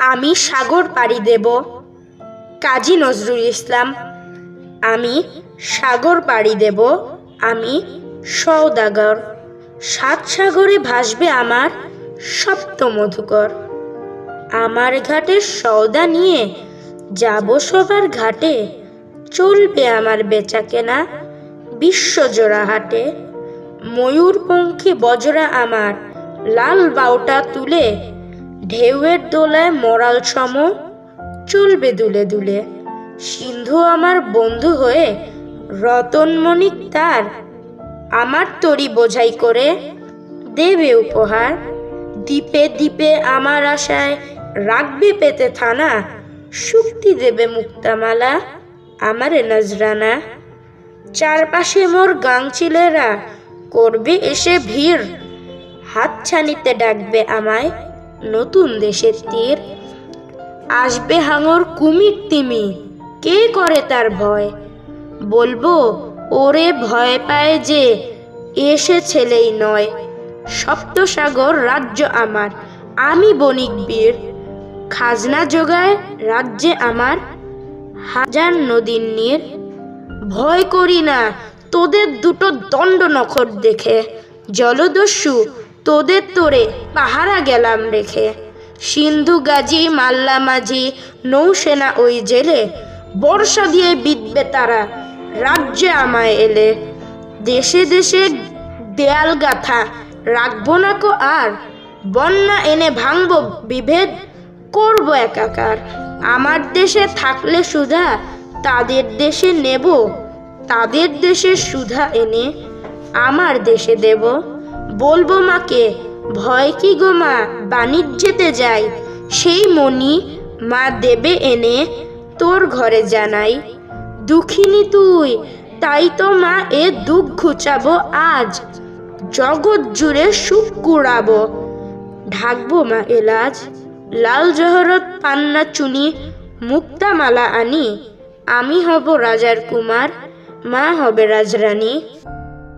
আমি সাগর পাড়ি দেব। কাজী নজরুল ইসলাম, আমি সাগর পাড়ি দেব। আমি সওদাগর, সাত সাগরে ভাসবে আমার সপ্ত মধুকর। আমার ঘাটে সওদা নিয়ে যাব সবার ঘাটে। চলবে আমার বেচা কেনা বিশ্বজোড়া হাটে। ময়ূরপঙ্খী বজরা আমার লাল বাউটা তুলে ঢেউয়ের দোলায় মরাল সম চলবে দুলে দুলে। সিন্ধু আমার বন্ধু হয়ে রতনমণিক তার আমার তরি বোঝাই করে দেবে উপহার। দ্বীপে দ্বীপে আমার আশায় রাখবে পেতে থানা, শুক্তি দেবে মুক্তামালা আমারে নজরানা। চারপাশে মোর গাংচিলেরা করবে এসে ভিড়, হাতছানিতে ডাকবে আমায়। নতুন দেশের তীর। আসবে হাঙর কুমির তিমি, কে করে তার ভয়? বলব, ওরে ভয় পায় যে এসে ছেলেই নয়। সপ্তসাগর রাজ্য আমার, আমি বণিক বীর। খাজনা যোগায় রাজ্যে আমার, হাজার নদীর নীর। ভয় করি না, তোদের দুটো দণ্ড নখর দেখে। জলদস্যু তোদের তোরে পাহারা গেলাম রেখে। সিন্ধু গাজী, মাল্লা মাঝি, নৌসেনা ওই জেলে। বর্ষা দিয়ে বিদবে তারা রাজ্যে আমায় এলে। দেশে দেশে দেয়াল গাথা রাখব না কো আর। বন্যা এনে ভাঙবো বিভেদ, করব একাকার। আমার দেশে থাকলে সুধা, তাদের দেশে নেব। তাদের দেশে সুধা এনে আমার দেশে দেব। বলব মাকে, ভয় কি গো মা? বাণিজ্যেতে যাই। সেই মনি মা দেবে এনে তোর ঘরে জানাই। দুঃখিনী তুই, তাই তো মা এ দুঃখ ঘুচাবো আজ। জগৎ জুড়ে সুখ কুড়াবো। ঢাকবো মা এলাজ। লাল জহরত পান্না চুনি, মুক্তামালা আনি। আমি হব রাজার কুমার, মা হবে রাজরানী।